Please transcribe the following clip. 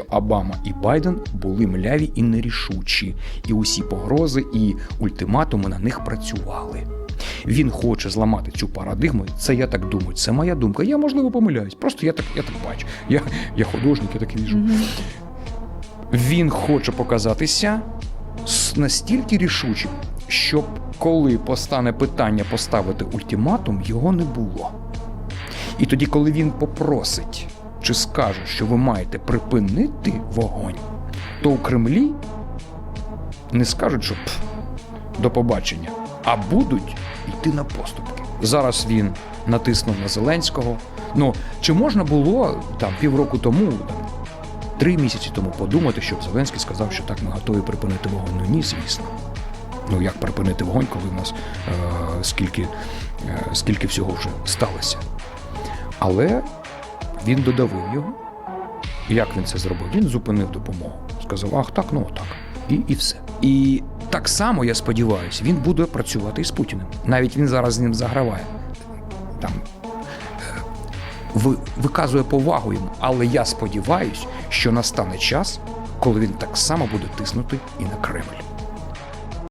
Обама і Байден були мляві і нерішучі, і усі погрози і ультиматуми на них працювали. Він хоче зламати цю парадигму. Це я так думаю. Це моя думка. Я можливо помиляюсь. Просто я так, я так бачу. Я, я художник, я так віжу. Він хоче показатися настільки рішучим, щоб коли постане питання поставити ультиматум, його не було. І тоді, коли він попросить чи скаже, що ви маєте припинити вогонь, то у Кремлі не скажуть, що «Пф, до побачення, а будуть йти на поступки. Зараз він натиснув на Зеленського. Ну чи можна було там півроку тому, три місяці тому подумати, щоб Зеленський сказав, що так ми готові припинити вогонь? Ну ні, звісно. Ну як припинити вогонь, коли в нас е, скільки, е, скільки всього вже сталося? Але він додавив його. І Як він це зробив? Він зупинив допомогу. Сказав, ах, так, ну так. І, і все. І так само, я сподіваюся, він буде працювати і з Путіним. Навіть він зараз з ним заграває. Там е, виказує повагу йому. Але я сподіваюся, що настане час, коли він так само буде тиснути і на Кремль.